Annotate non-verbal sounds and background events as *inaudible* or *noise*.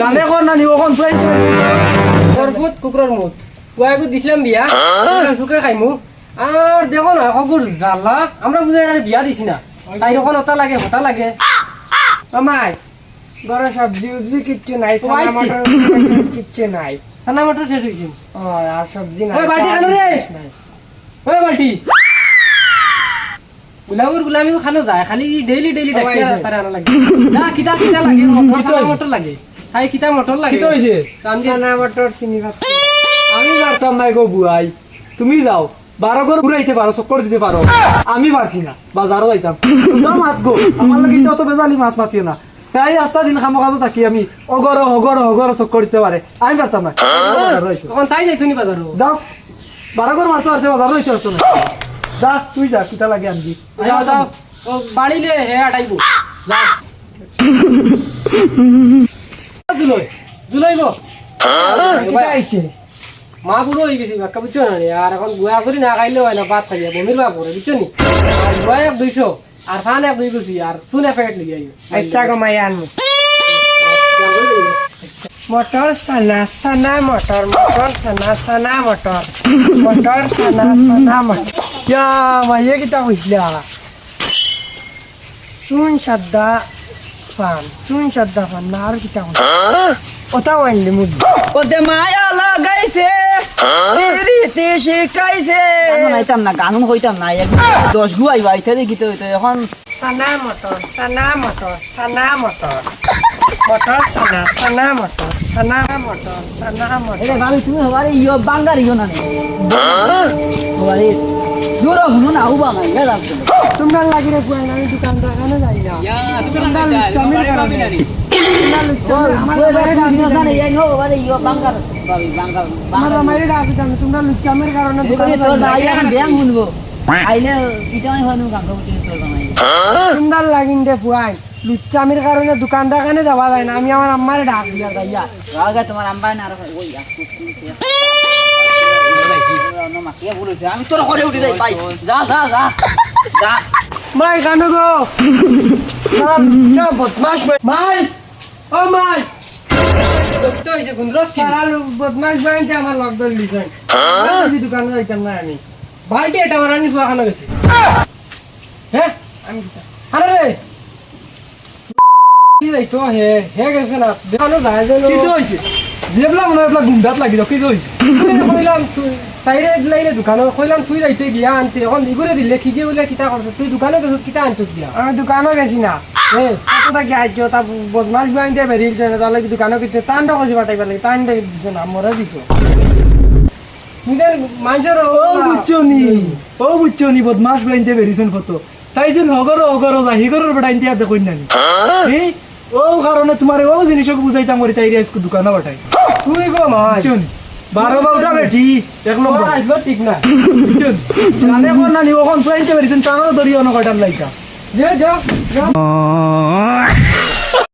জানে কোন না নিও কোন তুই তোর পুত কুকুরের মুত কুয়াইকু দিছিলাম বিয়া সুখে খাইমু আর দেখো না কগুর জ্বালা আমরা বুঝে আর বিয়া দিছি না। তাই ওখানে ওটা লাগে হতা লাগে। আমায় ঘরে সবজি উবজি কিচ্ছু নাই সানা মটর কিচ্ছু নাই। ঠান্ডা মটর শেষ হয়েছে ও আর সবজি নাই ওই চাল খানো রে। ওই বাল্টি। গুলামের গুলামি খানো যায়। খালি ডেইলি ডেইলি। রাস্তায় আনা লাগে। যা কিতা কিতা লাগে মটর লাগে। খাই কিতা মটর লাগে? কি তো হইছে রান্ধি- মটর চিনি পাচ্ছি আমি পারতাম না গো বুয়াই তুমি যাও। বারো ঘর ঘুরাইতে পারো চক্কর দিতে পারো আমি পারছি না। বাজারও যাইতাম। তোমরা মাত গো? আমার লাগে অত বেজালি মাত মাতিও না। তাই রাস্তা দিন খামো কাজও থাকি আমি অগর হগর হগর চক্কর দিতে পারে আমি পারতাম না। তখন তাই যাইতো। নি বাজারও যাও। বারো ঘর মারতে পারতে বাজারও যাইতে পারতো না যা তুই যা কিতা লাগে আনবি। যাও যাও। বাড়িলে হে আটাইবো যা। *laughs* আইছে মা বুড়ো হয়ে গেছি বাক্কা বুঝছ না আর এখন গুয়া করি না খাইলে হয় না ভাত খাইয়া বমির ভাব করে বুঝছ নি? আর গুয়া এক দুইশো আর ফান এক দুই গুছি আর চুন এক প্যাকেট লিগে আইও আচ্ছা কমাই আনমু। মটর সানা সানা মটর মটর সানা সানা মটর মটর সানা সানা মটর ইয়া মাইয়ে কিটা কইছিলা চুন সাদ্দা ফান চুন সাদ্দা ফান না আর কিটা কইছিলা ওটাও আনলি মুদি ওতে মায়া। লাগাইছে রীতি শিখাইছে নাইতাম না গান হইতাম না এক দশ গু আইবা আইতে দেখি তো হইতো এখন সানা মটর সানা মটর সানা মটর। মটর সানা সানা মটর সানা মটর সানা মটর। এরে ভাবি তুমি হবারে ইয়ো বাঙ্গার ইয়ো না হবারে জোর হনো না উবা না কারণে তোমরা জানে এই নো হবারে ইয়ো বাঙ্গার ভাবি বাঙ্গার আমার বাইরে ডাকি আমি তোমরা লুচ্চামির কারণে দোকানে তোর যাই না। এখন ব্যাং শুনব তোমরা লাগিন দে পুয়াই লুচ্চামির কারণে দোকান দোকানে যাওয়া যায় না আমি আমার আম্মারে ডাক দিয়া যাইয়া রাগা তোমার আম্বাই না মাই কানো গো ভাই মাই ও মাই! তো হয়েছে গুন্দ্রস কি সারা লু- বদমাশ ভাইতে আমার লক লিছেন যদি দোকানে যাইতাম না আমি। বালতি এটা আমার আনি ফুয়া গেছে। হ্যাঁ? আমি আরে কি যাইতো হে হে গেছে না। দেখানো যায় যেন কি হইছে? যেবলা মনে হয় গুন্ডাত লাগি কি হইছে? কইলাম তুই? তাইরে দিলাইলে দোকানে কইলাম তুই যাইতে গিয়া আনতে এখন ইগুরে দিলে কি কি বলে কিতা করছ তুই দোকানে গেছ কিতা আনছিস গিয়া আমি দোকানও গেছি না। হ্যাঁ থাকি আইছো? তা বেরিয়েছে তাহলে কিছু খুঁজে পাঠাইবার লাগে টান দিছে না মরে দিছো। নিজের মানুষের ও বুঝছ নি ও বুঝছ নি বদমাস বাইনতে বেরিয়েছেন কত? যা হিগরের দেখুন না? এই ও কারণে তোমার ও জিনিসক বুঝাইতাম করি তাই রিয়াজকে দোকানে পাঠাই তুই গো মাছ বুঝছ নি বারো বারোটা বেঠি এক নম্বর ঠিক না নি জানে কোন না নি ওখান ফুয়াইতে বেরিয়েছেন টানা ধরি অন্য কয়টার লাইকা। যে যাও যাও